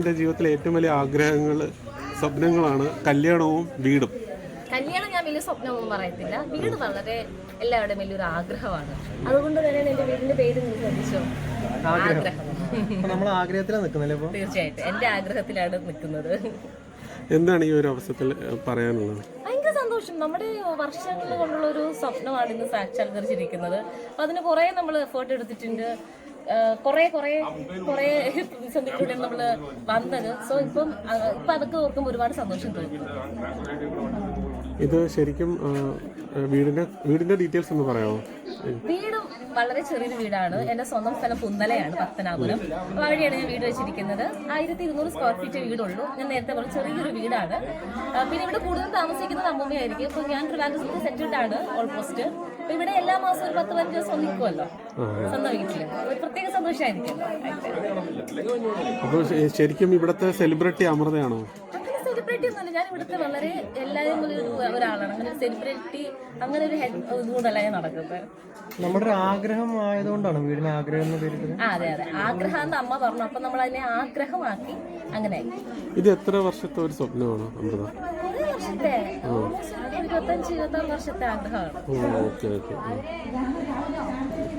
എന്റെ ജീവിതത്തിലെ ഏറ്റവും വലിയ ആഗ്രഹങ്ങൾ സ്വപ്നങ്ങളാണ് കല്യാണവും വീടും. കല്യാണം ഞാൻ വലിയ സ്വപ്നമൊന്നും പറയത്തില്ല. വീട് വളരെ എല്ലാവരുടെയും വലിയൊരു ആഗ്രഹമാണ്. അതുകൊണ്ട് തന്നെ എന്റെ വീടിന്റെ പേര് നിങ്ങൾ ശ്രദ്ധിച്ചോ? നമ്മൾ ആഗ്രഹത്തിലാണ് നിൽക്കുന്നില്ലേ ഇപ്പൊ? തീർച്ചയായിട്ടും. എന്റെ ആഗ്രഹത്തിലാണ് നിൽക്കുന്നത്. എന്താണ് ഈ ഒരു അവസരത്തിൽ പറയാനുള്ളത്? ഭയങ്കര സന്തോഷം. നമ്മുടെ വർഷങ്ങൾ കൊണ്ടുള്ള ഒരു സ്വപ്നമാണ് ഇന്ന് സാക്ഷാത്കരിച്ചിരിക്കുന്നത്. അപ്പൊ അതിന് കുറെ നമ്മൾ എഫേർട്ട് എടുത്തിട്ടുണ്ട്. കുറെ കുറെ കുറെ പ്രതിസന്ധികളിലൂടെ നമ്മൾ വന്നത്. സോ ഇപ്പം ഇപ്പം അതൊക്കെ ഓർക്കുമ്പോൾ ഒരുപാട് സന്തോഷം തോന്നുന്നു ഇത് ശരിക്കും വീടിന്റെ വീടിന്റെ ഡീറ്റെയിൽസ് ഒന്ന് പറയാമോ വീടും വളരെ ചെറിയൊരു വീടാണ്. എന്റെ സ്വന്തം സ്ഥലം പുന്നലയാണ് പത്തനാപുരം. അപ്പൊ അവിടെയാണ് ഞാൻ വീട് വെച്ചിരിക്കുന്നത്. ആയിരത്തി ഇരുന്നൂറ് സ്ക്വയർ ഫീറ്റ് വീടുള്ളൂ. ഞാൻ നേരത്തെ പറഞ്ഞ ചെറിയൊരു വീടാണ്. പിന്നെ ഇവിടെ കൂടുതൽ താമസിക്കുന്നത് അമ്മൂമ്മയായിരിക്കും അപ്പൊ ഞാൻ ട്രിവാൻഡ്രത്തിൽ സെറ്റിൽഡ് ആണ് ഓൾമോസ്റ്റ് അപ്പൊ ഇവിടെ എല്ലാ മാസവും ഒരു പത്ത് പതിനഞ്ച് ദിവസം നിൽക്കുമല്ലോ സ്വന്തം വീട്ടിൽ. പ്രത്യേക സന്തോഷമായിരിക്കും ശരിക്കും ഇവിടുത്തെ സെലിബ്രിറ്റി അമൃതയാണോ? സെലിബ്രിറ്റി എന്നല്ല ഞാൻ ഇവിടുത്തെ വളരെ എല്ലാവരും ഒരു ഒരാളാണ്. അങ്ങനെ സെലിബ്രിറ്റി അങ്ങനെ ഒരു ഹെഡ് ഇതുകൊണ്ടല്ല ഞാൻ നടക്കുന്നത്. നമ്മുടെ ഒരു ആഗ്രഹം ആയതുകൊണ്ടാണ് വീടിന് ആഗ്രഹം എന്ന് പേരിട്ടത്. ആ അതെ അതെ. ആഗ്രഹം എന്ന് അമ്മ പറഞ്ഞു. അപ്പൊ നമ്മൾ അതിനെ ആഗ്രഹമാക്കി അങ്ങനെ ഇത് എത്ര വർഷത്തെ ഒരു സ്വപ്നമാണ് അമൃത? കുറേ വർഷത്തെ. almost ഒരു ഇരുപത്തഞ്ച് ഇരുപത്താറ് വർഷത്തെ ആഗ്രഹമാണ്. ഓ ഓക്കെ ഓക്കെ.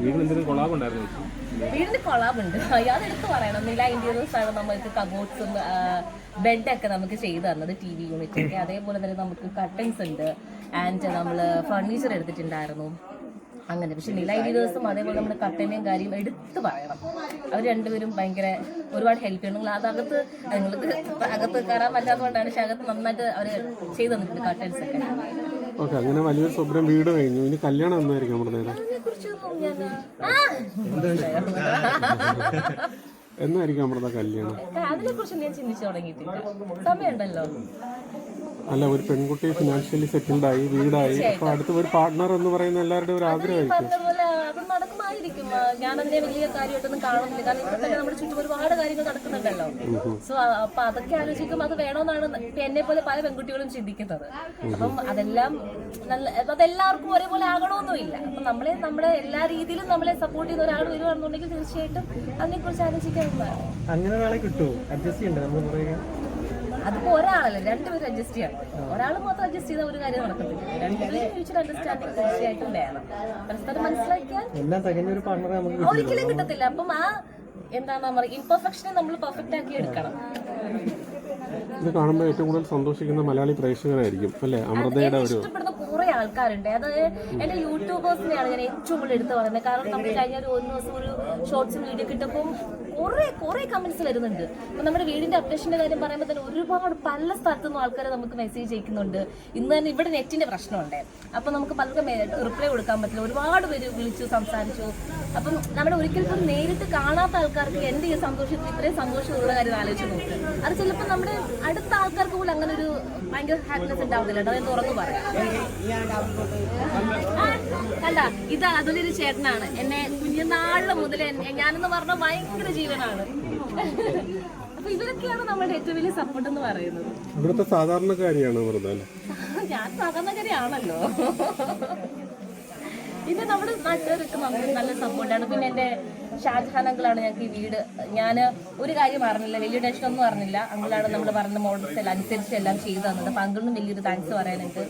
വീടിന് എന്തെങ്കിലും കൊളാബുണ്ടായിരുന്നു വീടിന് കൊളാബുണ്ട് അത് എടുത്ത് പറയണം. നില ഇന്റീരിയേഴ്സ് ആണ് നമുക്ക് കബോർഡ്സും ബെഡൊക്കെ നമുക്ക് ചെയ്തു തന്നത് ടി വി യൂണിറ്റ് ഒക്കെ അതേപോലെ തന്നെ നമുക്ക് കട്ടൻസ് ഉണ്ട്. ആൻഡ് നമ്മൾ ഫർണിച്ചർ എടുത്തിട്ടുണ്ടായിരുന്നു. അങ്ങനെ. പക്ഷെ നില ദിവസം അതേപോലെ നമ്മുടെ കട്ടനെയും കാര്യം എടുത്ത് പറയണം. അവർ രണ്ടുപേരും ഭയങ്കര ഒരുപാട് ഹെൽപ്പ് ചെയ്യണം. അത് അതകത്ത് നിങ്ങൾക്ക് അകത്ത് കയറാൻ പറ്റാത്തതുകൊണ്ടാണ് പക്ഷെ അകത്ത് നന്നായിട്ട് അവർ ചെയ്തു തന്നിട്ടുണ്ട് കട്ടൻസ് ഒക്കെ. ഓക്കെ അങ്ങനെ വലിയൊരു സ്വപ്നം വീട് കഴിഞ്ഞു. ഇനി കല്യാണം എന്നായിരിക്കും നമ്മുടെ നേരം? ഞാൻ ആ! എന്നായിരിക്കും നമ്മുടെ കല്യാണം? അതിനെ കുറിച്ച് ഞാൻ ചിന്തിച്ചു തുടങ്ങിയിട്ടില്ല സമയമുണ്ടല്ലോ. അല്ല ഒരു പെൺകുട്ടി ഫിനാൻഷ്യലി സെറ്റിൽഡ് ആയി വീടായി. അപ്പൊ അടുത്ത ഒരു പാർട്ട്ണർ എന്ന് പറയുന്ന എല്ലാവരുടെയും ഒരു ആഗ്രഹമായിരിക്കും. നടക്കുമായിരിക്കും. ഞാനതിനെ വലിയ കാര്യമായിട്ടൊന്നും കാണുന്നില്ല. കാരണം ഇപ്പൊ തന്നെ നമ്മുടെ ചുറ്റും ഒരുപാട് കാര്യങ്ങൾ നടക്കുന്നുണ്ടല്ലോ. സോ അപ്പൊ അതൊക്കെ ആലോചിക്കുമ്പോൾ അത് വേണമെന്നാണ് ഇപ്പൊ എന്നെ പോലെ പല പെൺകുട്ടികളും ചിന്തിക്കുന്നത്. അപ്പം അതെല്ലാം നല്ല അതെല്ലാവർക്കും ഒരേപോലെ ആകണമെന്നില്ല അപ്പൊ നമ്മളെ നമ്മുടെ എല്ലാ രീതിയിലും നമ്മളെ സപ്പോർട്ട് ചെയ്യുന്ന ഒരാൾ വരുവാണെന്നുണ്ടെങ്കിൽ തീർച്ചയായിട്ടും അതിനെക്കുറിച്ച് ആലോചിക്കാവുന്നതാണ്. അങ്ങനെ ഒരാളെ കിട്ടുമോ അഡ്ജസ്റ്റ് ചെയ്യണ്ടേ? നമ്മൾ പറയുക അതിപ്പോ ഒരാളല്ല? രണ്ടുപേരും അഡ്ജസ്റ്റ് ചെയ്യണം. ഒരാൾ മാത്രം അഡ്ജസ്റ്റ് ചെയ്ത ഒരു കാര്യം നടക്കത്തില്ല. രണ്ടുപേരും അണ്ടർസ്റ്റാൻഡിങ് തീർച്ചയായിട്ടും വേണം. പരസ്പരം മനസ്സിലാക്കിയാൽ ഒരിക്കലും കിട്ടത്തില്ല. അപ്പം ആ എന്താണ് പറയുക ഇംപെർഫെക്ഷനെ നമ്മൾ പെർഫെക്റ്റ് ആക്കി എടുക്കണം. ഇത് കാണുമ്പോൾ ഏറ്റവും കൂടുതൽ സന്തോഷിക്കുന്ന മലയാളി പ്രേക്ഷകരായിരിക്കും അല്ലേ? അമൃതയുടെ ഒരു ആൾക്കാരുണ്ട്. അത് എന്റെ യൂട്യൂബേഴ്സിനെയാണ് ഞാൻ ഏറ്റവും കൂടുതൽ എടുത്തു പറയുന്നത്. കാരണം നമ്മൾ കഴിഞ്ഞ ഒരു ഒരു ദിവസം ഒരു ഷോർട്സ് വീഡിയോ കിട്ടുമ്പോൾ കുറേ കുറേ കമന്റ്സ് വരുന്നുണ്ട്. അപ്പൊ നമ്മുടെ വീടിന്റെ അപ്ഡേഷന്റെ കാര്യം പറയുമ്പോൾ തന്നെ ഒരുപാട് പല സ്ഥലത്തുനിന്നും ആൾക്കാർ നമുക്ക് മെസ്സേജ് അയക്കുന്നുണ്ട്. ഇന്ന് തന്നെ ഇവിടെ നെറ്റിന്റെ പ്രശ്നമുണ്ട്. അപ്പൊ നമുക്ക് പലർക്കും റിപ്ലൈ കൊടുക്കാൻ പറ്റില്ല. ഒരുപാട് പേര് വിളിച്ചു സംസാരിച്ചു. അപ്പം നമ്മുടെ ഒരിക്കൽ പോലും നേരിട്ട് കാണാത്ത ആൾക്കാർക്ക് എന്ത് ഈ സന്തോഷം? ഇത്രയും സന്തോഷമുള്ള കാര്യം ആലോചിച്ച് നോക്ക്. അത് ചിലപ്പോൾ നമ്മുടെ അടുത്ത ആൾക്കാർക്ക് പോലും അങ്ങനെ ഒരു ഭയങ്കര ഹാപ്പിനെസ് ഉണ്ടാവുന്നില്ല എന്ന് തുറന്നു പറയാം. കണ്ട ഇത് അതിലൊരു ചേട്ടനാണ്. എന്നെ കുഞ്ഞുനാളിലെ മുതൽ ഞാനെന്ന് പറഞ്ഞ ഭയങ്കര ജീവനാണ്. അപ്പൊ ഇവരൊക്കെയാണ് നമ്മുടെ ഏറ്റവും വലിയ സപ്പോർട്ട് എന്ന് പറയുന്നത്. ഇവിടുത്തെ സാധാരണക്കാരിയാണ് ഞാൻ സാധാരണക്കാരിയാണല്ലോ. പിന്നെ നമ്മുടെ നാട്ടുകാരൊക്കെ നമുക്ക് നല്ല സപ്പോർട്ടാണ് പിന്നെ എന്റെ ഷാജഹാൻ അങ്കിളാണ് ഞങ്ങൾക്ക് ഈ വീട്. ഞാൻ ഒരു കാര്യം അറിഞ്ഞില്ല വലിയ ടെൻഷൻ ഒന്നും അറിഞ്ഞില്ല. അങ്കിളാണ് നമ്മൾ പറഞ്ഞ മോഡൽസ് എല്ലാം അനുസരിച്ച് എല്ലാം ചെയ്തു തന്നത്. അപ്പം അങ്കിളിനും വലിയൊരു താങ്ക്സ് പറയാനുണ്ട്